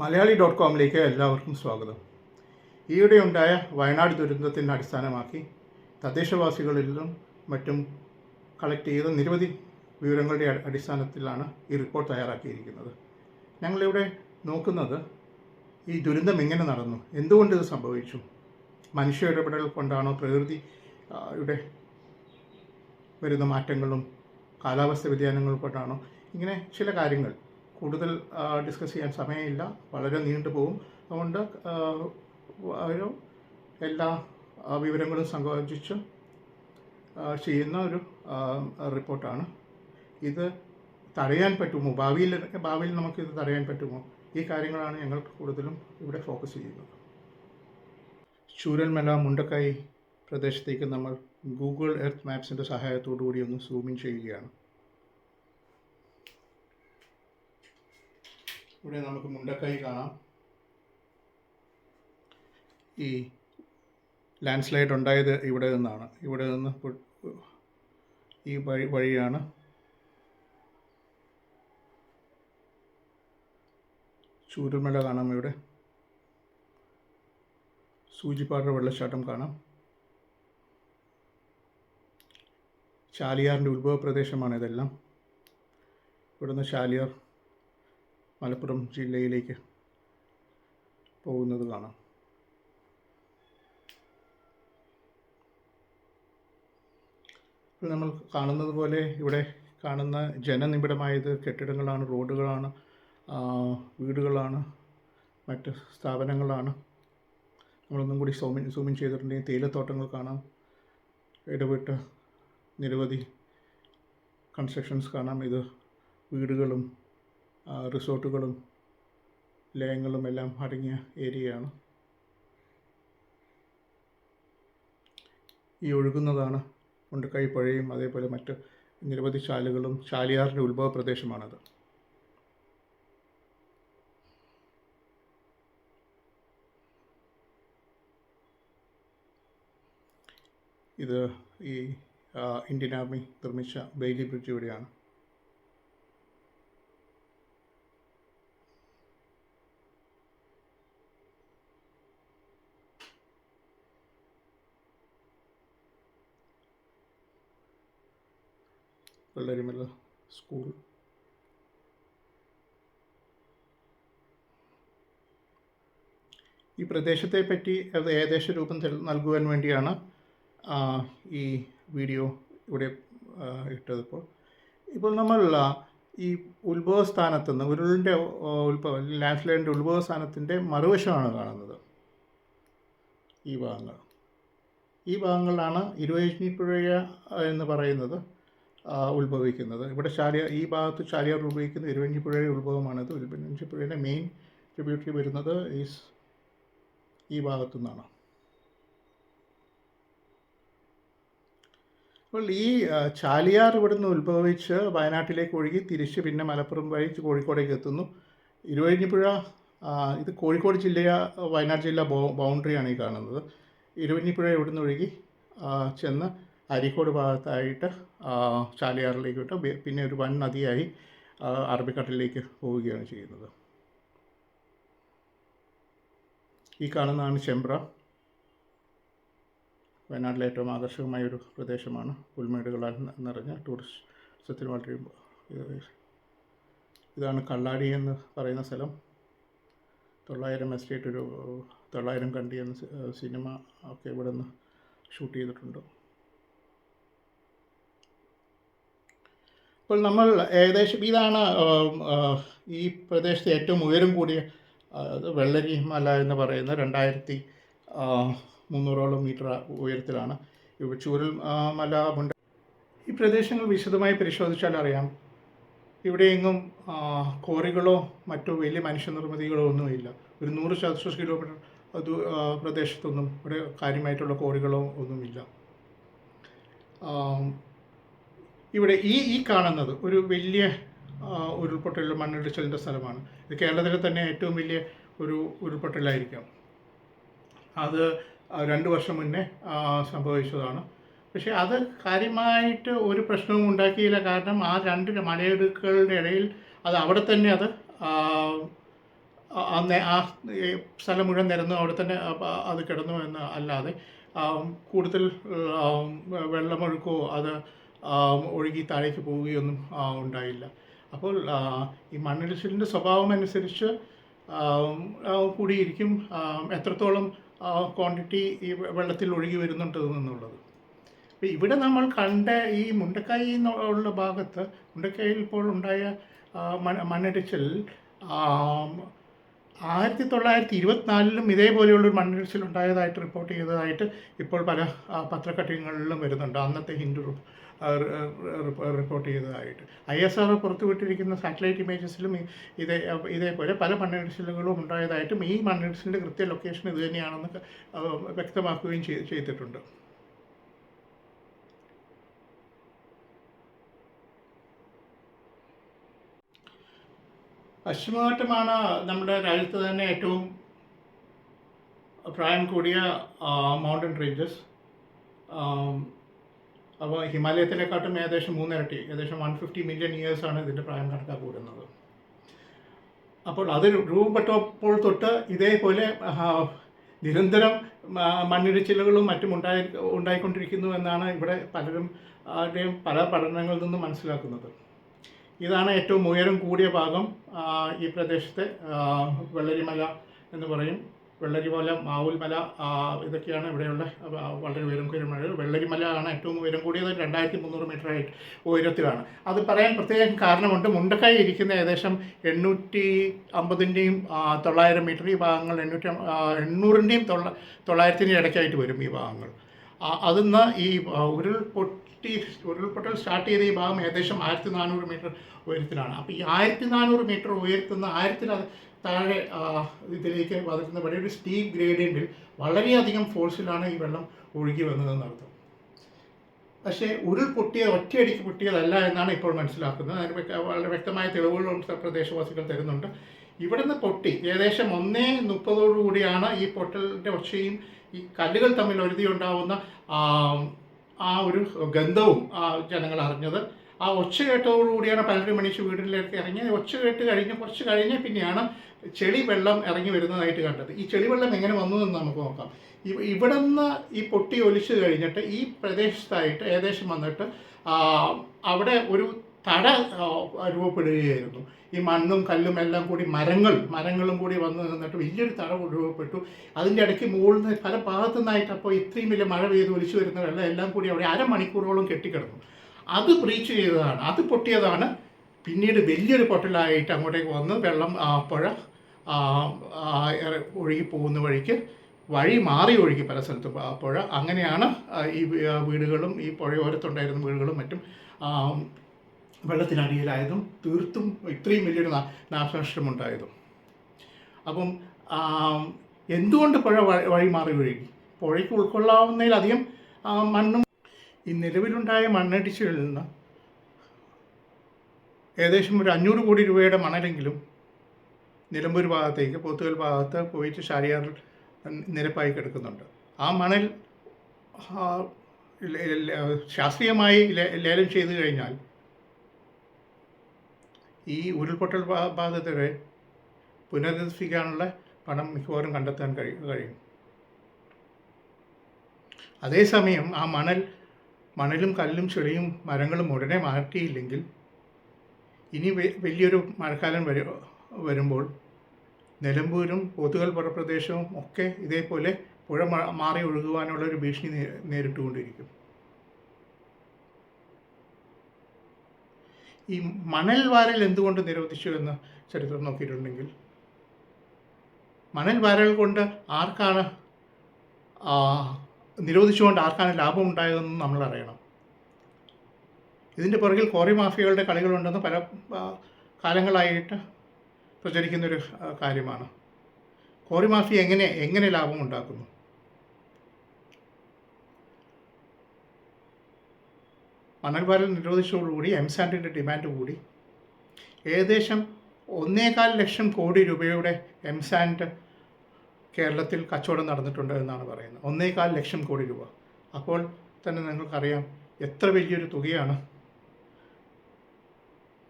Malayali dot കോമിലേക്ക് എല്ലാവർക്കും സ്വാഗതം. ഈയിടെ ഉണ്ടായ വയനാട് ദുരന്തത്തിന്റെ അടിസ്ഥാനമാക്കി തദ്ദേശവാസികളിൽ നിന്നും മറ്റും കളക്ട് ചെയ്ത നിരവധി വിവരങ്ങളുടെ അടിസ്ഥാനത്തിലാണ് ഈ റിപ്പോർട്ട് തയ്യാറാക്കിയിരിക്കുന്നത്. ഞങ്ങളിവിടെ നോക്കുന്നത് ഈ ദുരന്തം എങ്ങനെ നടന്നു? എന്തുകൊണ്ട് ഇത് സംഭവിച്ചു? മനുഷ്യ ഇടപെടൽ കൊണ്ടാണോ പ്രകൃതി ഇവിടെ വരുന്ന മാറ്റങ്ങളും കാലാവസ്ഥ വ്യതിയാനങ്ങൾ കൊണ്ടാണോ? ഇങ്ങനെ ചില കാര്യങ്ങൾ കൂടുതൽ ഡിസ്കസ് ചെയ്യാൻ സമയമില്ല. വളരെ നീണ്ടു പോകും. അതുകൊണ്ട് ഒരു എല്ലാ വിവരങ്ങളും സംയോജിച്ച് ചെയ്യുന്ന ഒരു റിപ്പോർട്ടാണ്. ഇത് തടയാൻ പറ്റുമോ? ഭാവിയിൽ ഭാവിയിൽ നമുക്കിത് തടയാൻ പറ്റുമോ? ഈ കാര്യങ്ങളാണ് ഞങ്ങൾ കൂടുതലും ഇവിടെ ഫോക്കസ് ചെയ്യുന്നത്. ചൂരൽമല മുണ്ടക്കായി പ്രദേശത്തേക്ക് നമ്മൾ ഗൂഗിൾ എർത്ത് മാപ്സിന്റെ സഹായത്തോടു കൂടി ഒന്ന് സൂമിൻ ചെയ്യുകയാണ്. ഇവിടെ നമുക്ക് മുണ്ടക്കൈ കാണാം. ഈ ലാൻഡ് സ്ലൈഡ് ഉണ്ടായത് ഇവിടെ നിന്നാണ്. ഇവിടെ നിന്ന് ഈ വഴി വഴിയാണ് ചൂരൽമല കാണാം ഇവിടെ. സൂചിപ്പാറ വെള്ളച്ചാട്ടം കാണാം. ചാലിയാറിന്റെ ഉത്ഭവ പ്രദേശമാണ് ഇതെല്ലാം. ഇവിടുന്ന് ചാലിയാർ മലപ്പുറം ജില്ലയിലേക്ക് പോകുന്നത് കാണാം. നമ്മൾ കാണുന്നത് പോലെ ഇവിടെ കാണുന്ന ജനനിബിഡമായത് കെട്ടിടങ്ങളാണ് റോഡുകളാണ് വീടുകളാണ് മറ്റ് സ്ഥാപനങ്ങളാണ്. നമ്മളൊന്നും കൂടി സൂമിൻ സൂമിൻ ചെയ്തിട്ടുണ്ടെങ്കിൽ തേയിലത്തോട്ടങ്ങൾ കാണാം. ഇടപെട്ട് നിരവധി കൺസ്ട്രക്ഷൻസ് കാണാം. ഇത് വീടുകളും റിസോർട്ടുകളും ലയങ്ങളും എല്ലാം അടങ്ങിയ ഏരിയയാണ്. ഈ ഒഴുകുന്നതാണ് മുണ്ടക്കൈ പുഴയും അതേപോലെ മറ്റ് നിരവധി ചാലുകളും ചാലിയാറിന്റെ ഉത്ഭവ പ്രദേശമാണത്. ഇത് ഈ ഇന്ത്യൻ ആർമി നിർമ്മിച്ച ബെയിലി ബ്രിഡ്ജ് ഇവിടെയാണ്. വെള്ളരിമല സ്കൂൾ ഈ പ്രദേശത്തെ പറ്റി അത് ഏകദേശ രൂപം നൽകുവാൻ വേണ്ടിയാണ് ഈ വീഡിയോ ഇവിടെ ഇട്ടതിപ്പോൾ. ഇപ്പോൾ നമ്മൾ ഈ ഉത്ഭവ സ്ഥാനത്ത് നിന്ന് ഉരുളിന്റെ ഉത്ഭവം ലാൻഡ് സ്ലൈഡിന്റെ ഉത്ഭവ സ്ഥാനത്തിന്റെ മറുവശമാണ് കാണുന്നത്. ഈ ഭാഗങ്ങൾ. ഈ ഭാഗങ്ങളിലാണ് ഇരുവഴിഞ്ഞിപ്പുഴ എന്ന് പറയുന്നത്. ഉത്ഭവിക്കുന്നത്. ഇവിടെ ചാലിയ ഈ ഭാഗത്ത് ചാലിയാർ ഉത്ഭവിക്കുന്ന ഇരുവഞ്ചിപ്പുഴയുടെ ഉത്ഭവമാണിത്. ഇരുവഞ്ഞിപ്പുഴയുടെ മെയിൻ ട്രിബ്യൂട്ടറി വരുന്നത് ഈസ് ഈ ഭാഗത്തു നിന്നാണ്. അപ്പോൾ ഈ ചാലിയാർ ചാലിയാർ ഇവിടുന്ന് ഉത്ഭവിച്ച് വയനാട്ടിലേക്ക് ഒഴുകി തിരിച്ച് പിന്നെ മലപ്പുറം വഴി കോഴിക്കോടേക്ക് എത്തുന്നു. ഇരുവഴിഞ്ഞിപ്പുഴ ഇത് കോഴിക്കോട് ജില്ല വയനാട് ജില്ല ബൗണ്ടറിയാണ് ഈ കാണുന്നത്. ഇരുവഞ്ഞിപ്പുഴ ഇവിടുന്ന് ഒഴുകി ചെന്ന് അരീക്കോട് ഭാഗത്തായിട്ട് ചാലിയാറിലേക്ക് വിട്ട്. പിന്നെ ഒരു വൻ നദിയായി അറബിക്കടലിലേക്ക് പോവുകയാണ് ചെയ്യുന്നത്. ഈ കാണുന്നതാണ് ചെമ്പ്ര. വയനാട്ടിലെ ഏറ്റവും ആകർഷകമായ ഒരു പ്രദേശമാണ്. പുൽമേടുകളാൽ നിറഞ്ഞ ടൂറിസത്തിന് വളരെ ഇതാണ് കള്ളാടി എന്ന് പറയുന്ന സ്ഥലം. തൊള്ളായിരം എസ്റ്റേറ്റ് ഒരു തൊള്ളായിരം കണ്ടി എന്ന സിനിമ ഒക്കെ ഇവിടെ നിന്ന് ഷൂട്ട് ചെയ്തിട്ടുണ്ട്. അപ്പോൾ നമ്മൾ ഏകദേശം ഇതാണ് ഈ പ്രദേശത്തെ ഏറ്റവും ഉയരം കൂടിയ വെള്ളരി മല എന്ന് പറയുന്ന രണ്ടായിരത്തി മുന്നൂറോളം മീറ്റർ ഉയരത്തിലാണ്. ഇവ ചൂരൽ മല മുണ്ട ഈ പ്രദേശങ്ങൾ വിശദമായി പരിശോധിച്ചാൽ അറിയാം. ഇവിടെയെങ്ങും കോറികളോ മറ്റോ വലിയ മനുഷ്യനിർമ്മിതികളോ ഒന്നുമില്ല. ഒരു നൂറ് ചതുശ്ര കിലോമീറ്റർ അത് പ്രദേശത്തൊന്നും ഇവിടെ കാര്യമായിട്ടുള്ള കോറികളോ ഒന്നുമില്ല. ഇവിടെ ഈ ഈ കാണുന്നത് ഒരു വലിയ ഉരുൾപൊട്ടലിൽ മണ്ണിടിച്ചിലിന്റെ സ്ഥലമാണ്. ഇത് കേരളത്തിലെ തന്നെ ഏറ്റവും വലിയ ഒരു ഉരുൾപൊട്ടലായിരിക്കാം. അത് രണ്ട് വർഷം മുന്നേ സംഭവിച്ചതാണ്. പക്ഷേ അത് കാര്യമായിട്ട് ഒരു പ്രശ്നവും ഉണ്ടാക്കിയില്ല. കാരണം ആ രണ്ട് മലയിടുക്കുകളുടെ ഇടയിൽ അത് അവിടെ തന്നെ അത് ആ, സ്ഥലം മുഴുവൻ നിരന്നു. അവിടെ തന്നെ അത് കിടന്നു എന്ന് അല്ലാതെ കൂടുതൽ വെള്ളമൊഴുക്കോ അത് ഒഴുകി താഴേക്ക് പോവുകയൊന്നും ഉണ്ടായില്ല. അപ്പോൾ ഈ മണ്ണിടിച്ചിലിന്റെ സ്വഭാവം അനുസരിച്ച് കൂടിയിരിക്കും എത്രത്തോളം ക്വാണ്ടിറ്റി ഈ വെള്ളത്തിൽ ഒഴുകി വരുന്നുണ്ട് എന്നുള്ളത്. അപ്പോൾ ഇവിടെ നമ്മൾ കണ്ട ഈ മുണ്ടക്കായി എന്നുള്ള ഭാഗത്ത് മുണ്ടക്കായിൽ ഇപ്പോൾ ഉണ്ടായ മണ്ണിടിച്ചിൽ ആയിരത്തി തൊള്ളായിരത്തി ഇരുപത്തിനാലിലും ഇതേപോലെയുള്ളൊരു മണ്ണിടിച്ചിൽ ഉണ്ടായതായിട്ട് റിപ്പോർട്ട് ചെയ്തതായിട്ട് ഇപ്പോൾ പല ആ, പത്രക്കട്ടിങ്ങുകളിലും വരുന്നുണ്ട്. അന്നത്തെ ഹിന്ദു റിപ്പോർട്ട് ചെയ്തതായിട്ട്. ഐ എസ് ആർ പുറത്തുവിട്ടിരിക്കുന്ന സാറ്റലൈറ്റ് ഇമേജസിലും ഇതേ ഇതേപോലെ പല മണ്ണിടിച്ചിലുകളും ഉണ്ടായതായിട്ടും ഈ മണ്ണിടിച്ചിലിന്റെ കൃത്യ ലൊക്കേഷൻ ഇത് തന്നെയാണെന്ന് വ്യക്തമാക്കുകയും ചെയ്- ചെയ്തിട്ടുണ്ട്. പശ്ചിമഘട്ടമാണ് നമ്മുടെ രാജ്യത്ത് തന്നെ ഏറ്റവും പ്രായം കൂടിയ മൗണ്ടൻ റേഞ്ചസ് അപ്പോൾ ഹിമാലയത്തിനെക്കാട്ടും ഏകദേശം മൂന്നിരട്ടി ഏകദേശം വൺ ഫിഫ്റ്റി മില്യൺ ഇയേഴ്സാണ് ഇതിന്റെ പ്രായം കണക്കാക്കൂടുന്നത് അപ്പോൾ അത് രൂപപ്പെട്ടപ്പോൾ തൊട്ട് ഇതേപോലെ നിരന്തരം മണ്ണിടിച്ചിലുകളും മറ്റും ഉണ്ടായി ഉണ്ടായിക്കൊണ്ടിരിക്കുന്നു എന്നാണ് ഇവിടെ പലരും ആരുടെയും പല പഠനങ്ങളിൽ നിന്നും മനസ്സിലാക്കുന്നത്. ഇതാണ് ഏറ്റവും ഉയരം കൂടിയ ഭാഗം ഈ പ്രദേശത്തെ വെള്ളരിമല എന്ന് പറയും. വെള്ളരിമല മാവുൽമല ഇതൊക്കെയാണ് ഇവിടെയുള്ള വളരെ ഉയരം കൂടിയ മല വെള്ളരിമല ആണ് ഏറ്റവും ഉയരം കൂടിയത് രണ്ടായിരത്തി മുന്നൂറ് മീറ്റർ ഉയരത്തിലാണ്. അത് പറയാൻ പ്രത്യേകം കാരണമുണ്ട്. മുണ്ടക്കായി ഇരിക്കുന്ന ഏകദേശം എണ്ണൂറ്റി അമ്പതിന്റെയും തൊള്ളായിരം മീറ്റർ ഈ ഭാഗങ്ങൾ എണ്ണൂറ്റി എണ്ണൂറിന്റെയും തൊള്ള തൊള്ളായിരത്തിന്റെയും ഇടയ്ക്കായിട്ട് വരും ഈ ഭാഗങ്ങൾ. അതിന്ന് ഈ ഉരുൾപൊട്ടി ഉരുൾപൊട്ടൽ സ്റ്റാർട്ട് ചെയ്ത ഈ ഭാഗം ഏകദേശം ആയിരത്തി നാനൂറ് മീറ്റർ ഉയരത്തിലാണ്. അപ്പോൾ ഈ ആയിരത്തി നാനൂറ് മീറ്റർ ഉയരത്തുന്ന ആയിരത്തിൽ താഴെ ഇതിലേക്ക് വളരുന്ന വലിയൊരു സ്റ്റീപ്പ് ഗ്രേഡിയന്റിൽ വളരെയധികം ഫോഴ്സിലാണ് ഈ വെള്ളം ഒഴുകി വന്നതെന്ന് അർത്ഥം. പക്ഷേ ഉരുൾ പൊട്ടിയത് ഒറ്റയടിക്ക് പൊട്ടിയതല്ല എന്നാണ് ഇപ്പോൾ മനസ്സിലാക്കുന്നത്. അതിന് വളരെ വ്യക്തമായ തെളിവുകളും പ്രദേശവാസികൾ തരുന്നുണ്ട്. ഇവിടുന്ന് പൊട്ടി ഏകദേശം ഒന്നേ മുപ്പതോടുകൂടിയാണ് ഈ പൊട്ടലിന്റെ ഒച്ചയും ഈ കല്ലുകൾ തമ്മിൽ ഒരുതി ഉണ്ടാവുന്ന ആ, ഒരു ഗന്ധവും ആ, ജനങ്ങൾ അറിഞ്ഞത്. ആ ഒച്ച കേട്ടതോടുകൂടിയാണ് പലരും മണിച്ച് വീട്ടിലേക്ക് ഇറങ്ങി ഒച്ച കേട്ട് കഴിഞ്ഞ് കുറച്ച് കഴിഞ്ഞ് പിന്നെയാണ് ചെളി വെള്ളം ഇറങ്ങി വരുന്നതായിട്ട് കണ്ടത്. ഈ ചെളി വെള്ളം എങ്ങനെ വന്നു എന്ന് നമുക്ക് നോക്കാം. ഇവ- ഇവിടെ നിന്ന് ഈ പൊട്ടി ഒലിച്ചു കഴിഞ്ഞിട്ട് ഈ പ്രദേശത്തായിട്ട് ഏകദേശം വന്നിട്ട് അവിടെ ഒരു തട രൂപപ്പെടുകയായിരുന്നു. ഈ മണ്ണും കല്ലും എല്ലാം കൂടി മരങ്ങൾ മരങ്ങളും കൂടി വന്ന് നിന്നിട്ട് വലിയൊരു തട രൂപപ്പെട്ടു. അതിന്റെ ഇടയ്ക്ക് മുകളിൽ നിന്ന് പല ഭാഗത്തു നിന്നായിട്ട് അപ്പോൾ ഇത്രയും വലിയ മഴ പെയ്ത് ഒലിച്ചു വരുന്ന വെള്ളം എല്ലാം കൂടി അവിടെ അരമണിക്കൂറോളം കെട്ടിക്കിടന്നു. അത് ബ്രീച്ച് ചെയ്തതാണ്. അത് പൊട്ടിയതാണ്. പിന്നീട് വലിയൊരു പൊട്ടലായിട്ട് അങ്ങോട്ടേക്ക് വന്ന് വെള്ളം പുഴ ഒഴുകി പോകുന്ന വഴിക്ക് വഴി മാറി ഒഴുകി പല സ്ഥലത്തും പുഴ. അങ്ങനെയാണ് ഈ വീടുകളും ഈ പുഴയോരത്തുണ്ടായിരുന്ന വീടുകളും മറ്റും വെള്ളത്തിനടിയിലായതും തീർത്തും ഇത്രയും വലിയൊരു നാശനഷ്ടം ഉണ്ടായതും അപ്പം എന്തുകൊണ്ട് പുഴ വഴി മാറി ഒഴുകി? പുഴയ്ക്ക് ഉൾക്കൊള്ളാവുന്നതിലധികം മണ്ണും ഈ നിലവിലുണ്ടായ മണ്ണടിച്ചിൽ നിന്ന് ഏകദേശം ഒരു അഞ്ഞൂറ് കോടി രൂപയുടെ മണലെങ്കിലും നിലമ്പൂർ ഭാഗത്തേക്ക് പോത്തുകൽ ഭാഗത്ത് പോയിട്ട് ഷാരിയാറിൽ നിരപ്പായി കിടക്കുന്നുണ്ട്. ആ മണൽ ശാസ്ത്രീയമായി ലേലം ചെയ്തു കഴിഞ്ഞാൽ ഈ ഉരുൾപൊട്ടൽ ബാധിതരെ പുനരധിവസിക്കാനുള്ള പണം മിക്കവാറും കണ്ടെത്താൻ കഴി കഴിയും. അതേസമയം ആ മണൽ മണലും കല്ലും ചെളിയും മരങ്ങളും ഉടനെ മാറ്റിയില്ലെങ്കിൽ ഇനി വലിയൊരു മഴക്കാലം വരു വരുമ്പോൾ നിലമ്പൂരും പോത്തുകൽ പുറപ്രദേശവും ഒക്കെ ഇതേപോലെ പുഴ മാറി ഒഴുകുവാനുള്ള ഒരു ഭീഷണി നേരിട്ടുകൊണ്ടിരിക്കും. ഈ മണൽ വാരൽ എന്തുകൊണ്ട് നിരോധിച്ചു എന്ന് ചരിത്രം നോക്കിയിട്ടുണ്ടെങ്കിൽ? മണൽ വാരൽ കൊണ്ട് ആർക്കാണ് നിരോധിച്ചുകൊണ്ട് ആർക്കാണ് ലാഭം ഉണ്ടായതെന്ന് നമ്മൾ അറിയണം ഇതിന്റെ പുറകിൽ കോറി മാഫിയകളുടെ കളികളുണ്ടെന്ന് പല കാലങ്ങളായിട്ട് പ്രചരിക്കുന്നൊരു കാര്യമാണ്. കോറി മാഫിയ എങ്ങനെ എങ്ങനെ ലാഭം ഉണ്ടാക്കുന്നു മണൽവാരൽ നിരോധിച്ചതോടുകൂടി എംസാൻഡിന്റെ ഡിമാൻഡ് കൂടി. ഏകദേശം ഒന്നേകാൽ ലക്ഷം കോടി രൂപയുടെ എംസാൻഡ് കേരളത്തിൽ കച്ചവടം നടന്നിട്ടുണ്ട് എന്നാണ് പറയുന്നത്. ഒന്നേകാൽ ലക്ഷം കോടി രൂപ. അപ്പോൾ തന്നെ നിങ്ങൾക്കറിയാം എത്ര വലിയൊരു തുകയാണ്.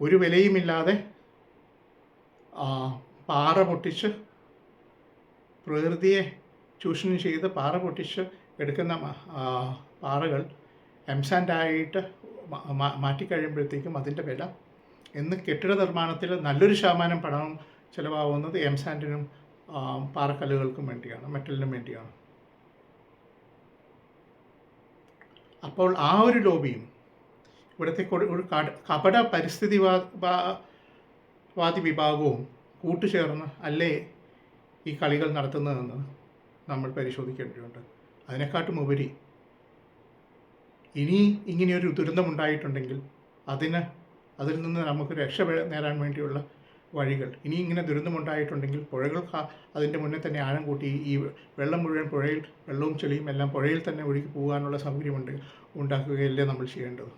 ഒരു വിലയുമില്ലാതെ പാറ പൊട്ടിച്ച് പ്രകൃതിയെ ചൂഷണം ചെയ്ത് പാറ പൊട്ടിച്ച് എടുക്കുന്ന പാറകൾ എംസാൻഡായിട്ട് മാറ്റിക്കഴിയുമ്പോഴത്തേക്കും അതിന്റെ വില ഇന്ന് കെട്ടിട നിർമ്മാണത്തിൽ നല്ലൊരു ശതമാനം പണം ചിലവാകുന്നത് എംസാൻഡിനും സാൻഡിനും പാറക്കല്ലുകൾക്കും വേണ്ടിയാണ് മെറ്റലിനും വേണ്ടിയാണ്. അപ്പോൾ ആ ഒരു ലോബിയും ഇവിടുത്തെ ഒരു കപട പരിസ്ഥിതി വാദി വിഭാഗവും കൂട്ടുചേർന്ന് അല്ലേ ഈ കളികൾ നടത്തുന്നതെന്ന് നമ്മൾ പരിശോധിക്കേണ്ടതുണ്ട്. അതിനെക്കാട്ടും ഉപരി ഇനി ഇങ്ങനെയൊരു ദുരന്തമുണ്ടായിട്ടുണ്ടെങ്കിൽ അതിന് അതിൽ നിന്ന് നമുക്ക് രക്ഷ നേടാൻ വേണ്ടിയുള്ള വഴികൾ. ഇനി ഇങ്ങനെ ദുരന്തമുണ്ടായിട്ടുണ്ടെങ്കിൽ പുഴകൾ അതിന്റെ മുന്നേ തന്നെ ആഴം കൂട്ടി ഈ വെള്ളം മുഴുവൻ പുഴയിൽ വെള്ളവും ചെളിയും എല്ലാം പുഴയിൽ തന്നെ ഒഴുകി പോകാനുള്ള സൗകര്യമുണ്ട് ഉണ്ടാക്കുകയല്ലേ നമ്മൾ ചെയ്യേണ്ടത്?